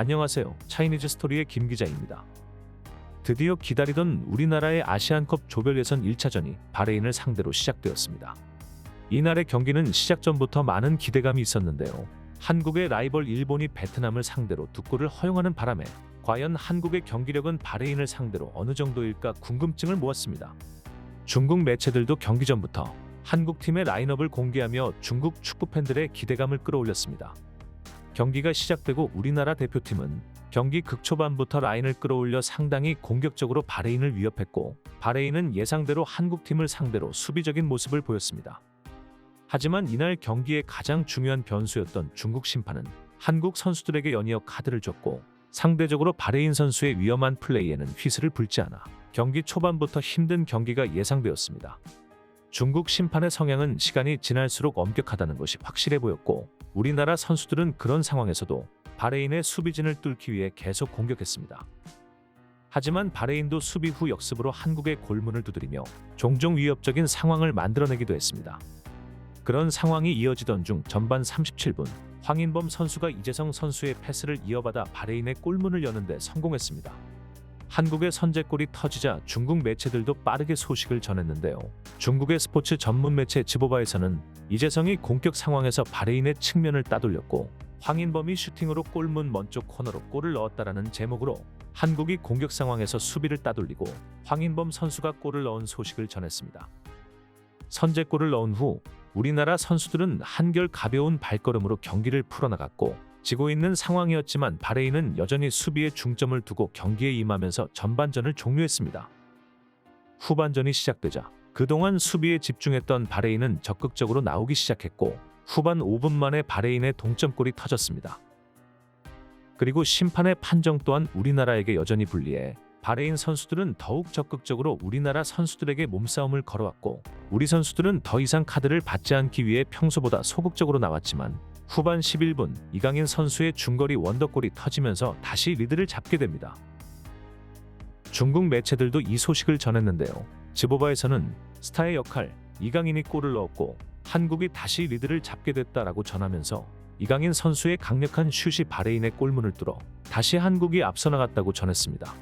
안녕하세요. 차이니즈 스토리의 김 기자입니다. 드디어 기다리던 우리나라의 아시안컵 조별 예선 1차전이 바레인을 상대로 시작되었습니다. 이날의 경기는 시작 전부터 많은 기대감이 있었는데요. 한국의 라이벌 일본이 베트남을 상대로 두 골을 허용하는 바람에 과연 한국의 경기력은 바레인을 상대로 어느 정도일까 궁금증을 모았습니다. 중국 매체들도 경기 전부터 한국 팀의 라인업을 공개하며 중국 축구 팬들의 기대감을 끌어올렸습니다. 경기가 시작되고 우리나라 대표팀은 경기 극초반부터 라인을 끌어올려 상당히 공격적으로 바레인을 위협했고 바레인은 예상대로 한국팀을 상대로 수비적인 모습을 보였습니다. 하지만 이날 경기의 가장 중요한 변수였던 중국 심판은 한국 선수들에게 연이어 카드를 줬고 상대적으로 바레인 선수의 위험한 플레이에는 휘슬을 불지 않아 경기 초반부터 힘든 경기가 예상되었습니다. 중국 심판의 성향은 시간이 지날수록 엄격하다는 것이 확실해 보였고 우리나라 선수들은 그런 상황에서도 바레인의 수비진을 뚫기 위해 계속 공격했습니다. 하지만 바레인도 수비 후 역습으로 한국의 골문을 두드리며 종종 위협적인 상황을 만들어내기도 했습니다. 그런 상황이 이어지던 중 전반 37분 황인범 선수가 이재성 선수의 패스를 이어받아 바레인의 골문을 여는데 성공했습니다. 한국의 선제골이 터지자 중국 매체들도 빠르게 소식을 전했는데요. 중국의 스포츠 전문 매체 지보바에서는 이재성이 공격 상황에서 바레인의 측면을 따돌렸고 황인범이 슈팅으로 골문 먼쪽 코너로 골을 넣었다라는 제목으로 한국이 공격 상황에서 수비를 따돌리고 황인범 선수가 골을 넣은 소식을 전했습니다. 선제골을 넣은 후 우리나라 선수들은 한결 가벼운 발걸음으로 경기를 풀어나갔고 지고 있는 상황이었지만 바레인은 여전히 수비에 중점을 두고 경기에 임하면서 전반전을 종료했습니다. 후반전이 시작되자 그동안 수비에 집중했던 바레인은 적극적으로 나오기 시작했고 후반 5분 만에 바레인의 동점골이 터졌습니다. 그리고 심판의 판정 또한 우리나라에게 여전히 불리해 바레인 선수들은 더욱 적극적으로 우리나라 선수들에게 몸싸움을 걸어왔고 우리 선수들은 더 이상 카드를 받지 않기 위해 평소보다 소극적으로 나왔지만 후반 11분 이강인 선수의 중거리 원더골이 터지면서 다시 리드를 잡게 됩니다. 중국 매체들도 이 소식을 전했는데요. 지보바에서는 스타의 역할 이강인이 골을 넣었고 한국이 다시 리드를 잡게 됐다라고 전하면서 이강인 선수의 강력한 슛이 바레인의 골문을 뚫어 다시 한국이 앞서 나갔다고 전했습니다.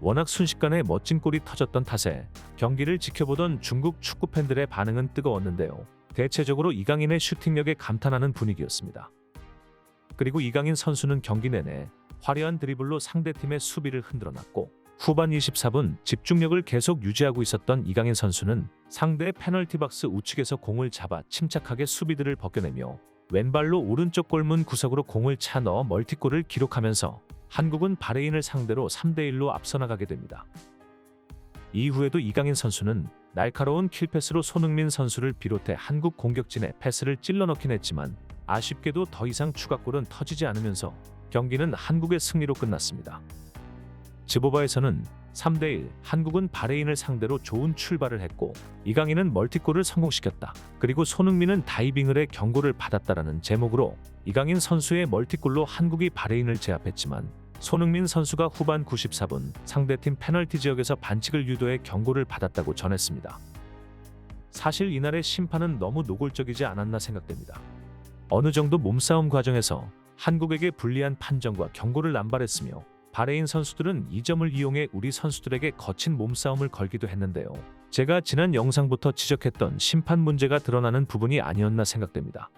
워낙 순식간에 멋진 골이 터졌던 탓에 경기를 지켜보던 중국 축구 팬들의 반응은 뜨거웠는데요. 대체적으로 이강인의 슈팅력에 감탄하는 분위기였습니다. 그리고 이강인 선수는 경기 내내 화려한 드리블로 상대팀의 수비를 흔들어놨고 후반 24분 집중력을 계속 유지하고 있었던 이강인 선수는 상대 페널티 박스 우측에서 공을 잡아 침착하게 수비들을 벗겨내며 왼발로 오른쪽 골문 구석으로 공을 차 넣어 멀티골을 기록하면서 한국은 바레인을 상대로 3대1로 앞서 나가게 됩니다. 이후에도 이강인 선수는 날카로운 킬패스로 손흥민 선수를 비롯해 한국 공격진에 패스를 찔러 넣긴 했지만 아쉽게도 더 이상 추가골은 터지지 않으면서 경기는 한국의 승리로 끝났습니다. 지보바에서는 3대1 한국은 바레인을 상대로 좋은 출발을 했고 이강인은 멀티골을 성공시켰다. 그리고 손흥민은 다이빙을 해 경고를 받았다라는 제목으로 이강인 선수의 멀티골로 한국이 바레인을 제압했지만 손흥민 선수가 후반 94분 상대팀 페널티 지역에서 반칙을 유도해 경고를 받았다고 전했습니다. 사실 이날의 심판은 너무 노골적이지 않았나 생각됩니다. 어느 정도 몸싸움 과정에서 한국에게 불리한 판정과 경고를 남발했으며 바레인 선수들은 이 점을 이용해 우리 선수들에게 거친 몸싸움을 걸기도 했는데요. 제가 지난 영상부터 지적했던 심판 문제가 드러나는 부분이 아니었나 생각됩니다.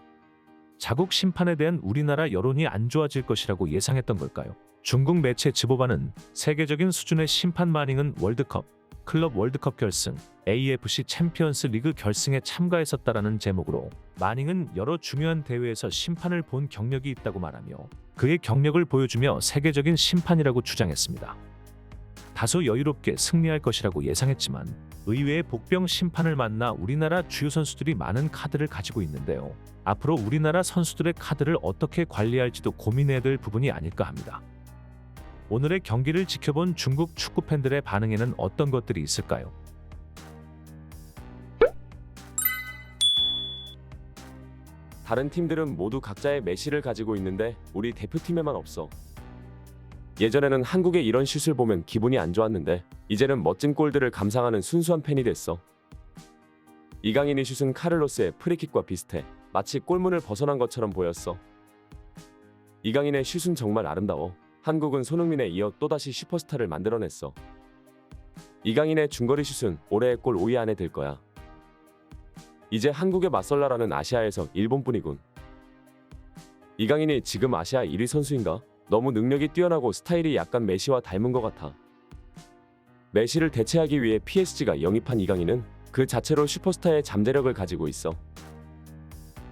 자국 심판에 대한 우리나라 여론이 안 좋아질 것이라고 예상했던 걸까요? 중국 매체 지보바는 세계적인 수준의 심판 마닝은 월드컵, 클럽 월드컵 결승, AFC 챔피언스 리그 결승에 참가했었다라는 제목으로 마닝은 여러 중요한 대회에서 심판을 본 경력이 있다고 말하며 그의 경력을 보여주며 세계적인 심판이라고 주장했습니다. 다소 여유롭게 승리할 것이라고 예상했지만 의외의 복병 심판을 만나 우리나라 주요 선수들이 많은 카드를 가지고 있는데요. 앞으로 우리나라 선수들의 카드를 어떻게 관리할지도 고민해야 될 부분이 아닐까 합니다. 오늘의 경기를 지켜본 중국 축구 팬들의 반응에는 어떤 것들이 있을까요? 다른 팀들은 모두 각자의 메시를 가지고 있는데 우리 대표팀에만 없어. 예전에는 한국의 이런 슛을 보면 기분이 안 좋았는데 이제는 멋진 골들을 감상하는 순수한 팬이 됐어. 이강인의 슛은 카를로스의 프리킥과 비슷해 마치 골문을 벗어난 것처럼 보였어. 이강인의 슛은 정말 아름다워. 한국은 손흥민에 이어 또다시 슈퍼스타를 만들어냈어. 이강인의 중거리 슛은 올해의 골 5위 안에 들 거야. 이제 한국에 맞설라라는 아시아에서 일본뿐이군. 이강인이 지금 아시아 1위 선수인가? 너무 능력이 뛰어나고 스타일이 약간 메시와 닮은 것 같아. 메시를 대체하기 위해 PSG가 영입한 이강인은 그 자체로 슈퍼스타의 잠재력을 가지고 있어.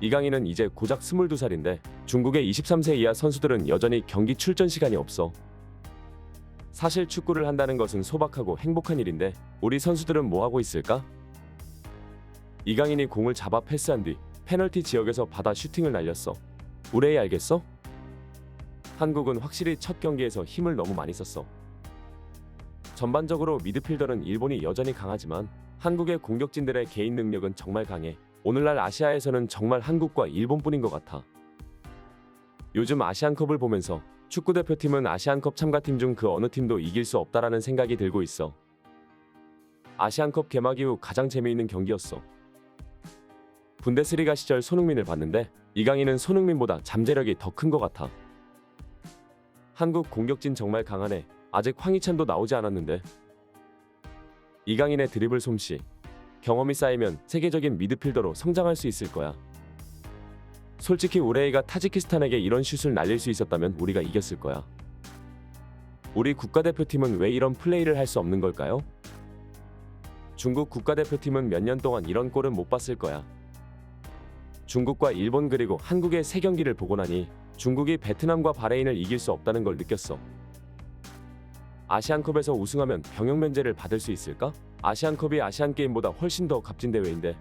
이강인은 이제 고작 22살인데 중국의 23세 이하 선수들은 여전히 경기 출전 시간이 없어. 사실 축구를 한다는 것은 소박하고 행복한 일인데 우리 선수들은 뭐 하고 있을까? 이강인이 공을 잡아 패스한 뒤 페널티 지역에서 받아 슈팅을 날렸어. 우레이 알겠어? 한국은 확실히 첫 경기에서 힘을 너무 많이 썼어. 전반적으로 미드필더는 일본이 여전히 강하지만 한국의 공격진들의 개인 능력은 정말 강해. 오늘날 아시아에서는 정말 한국과 일본뿐인 것 같아. 요즘 아시안컵을 보면서 축구 대표팀은 아시안컵 참가팀 중 그 어느 팀도 이길 수 없다라는 생각이 들고 있어. 아시안컵 개막 이후 가장 재미있는 경기였어. 분데스리가 시절 손흥민을 봤는데 이강인은 손흥민보다 잠재력이 더 큰 것 같아. 한국 공격진 정말 강하네. 아직 황희찬도 나오지 않았는데. 이강인의 드리블 솜씨, 경험이 쌓이면 세계적인 미드필더로 성장할 수 있을 거야. 솔직히 우레이가 타지키스탄에게 이런 슛을 날릴 수 있었다면 우리가 이겼을 거야. 우리 국가대표팀은 왜 이런 플레이를 할 수 없는 걸까요? 중국 국가대표팀은 몇 년 동안 이런 골은 못 봤을 거야. 중국과 일본 그리고 한국의 세 경기를 보고 나니 중국이 베트남과 바레인을 이길 수 없다는 걸 느꼈어. 아시안컵에서 우승하면 병역 면제를 받을 수 있을까? 아시안컵이 아시안 게임보다 훨씬 더 값진 대회인데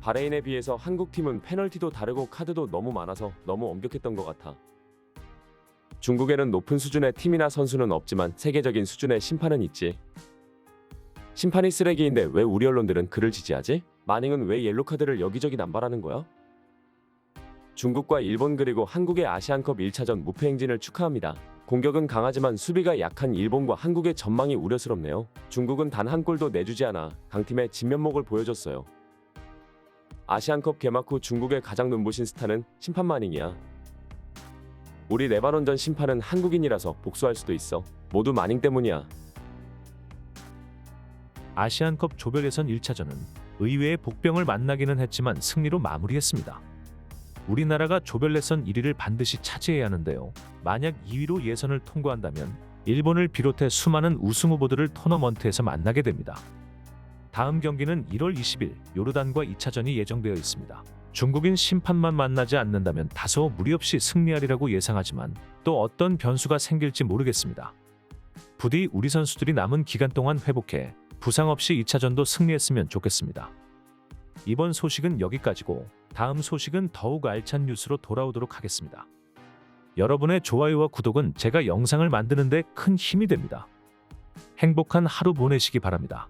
바레인에 비해서 한국 팀은 페널티도 다르고 카드도 너무 많아서 너무 엄격했던 것 같아. 중국에는 높은 수준의 팀이나 선수는 없지만 세계적인 수준의 심판은 있지. 심판이 쓰레기인데 왜 우리 언론들은 그를 지지하지? 마닝은 왜 옐로 카드를 여기저기 남발하는 거야? 중국과 일본 그리고 한국의 아시안컵 1차전 무패 행진을 축하합니다. 공격은 강하지만 수비가 약한 일본과 한국의 전망이 우려스럽네요. 중국은 단 한 골도 내주지 않아 강팀의 진면목을 보여줬어요. 아시안컵 개막 후 중국의 가장 눈부신 스타는 심판 마닝이야. 우리 레바논전 심판은 한국인이라서 복수할 수도 있어. 모두 마닝 때문이야. 아시안컵 조별 예선 1차전은 의외의 복병을 만나기는 했지만 승리로 마무리했습니다. 우리나라가 조별 예선 1위를 반드시 차지해야 하는데요. 만약 2위로 예선을 통과한다면 일본을 비롯해 수많은 우승 후보들을 토너먼트에서 만나게 됩니다. 다음 경기는 1월 20일 요르단과 2차전이 예정되어 있습니다. 중국인 심판만 만나지 않는다면 다소 무리 없이 승리하리라고 예상하지만 또 어떤 변수가 생길지 모르겠습니다. 부디 우리 선수들이 남은 기간 동안 회복해 부상 없이 2차전도 승리했으면 좋겠습니다. 이번 소식은 여기까지고 다음 소식은 더욱 알찬 뉴스로 돌아오도록 하겠습니다. 여러분의 좋아요와 구독은 제가 영상을 만드는데 큰 힘이 됩니다. 행복한 하루 보내시기 바랍니다.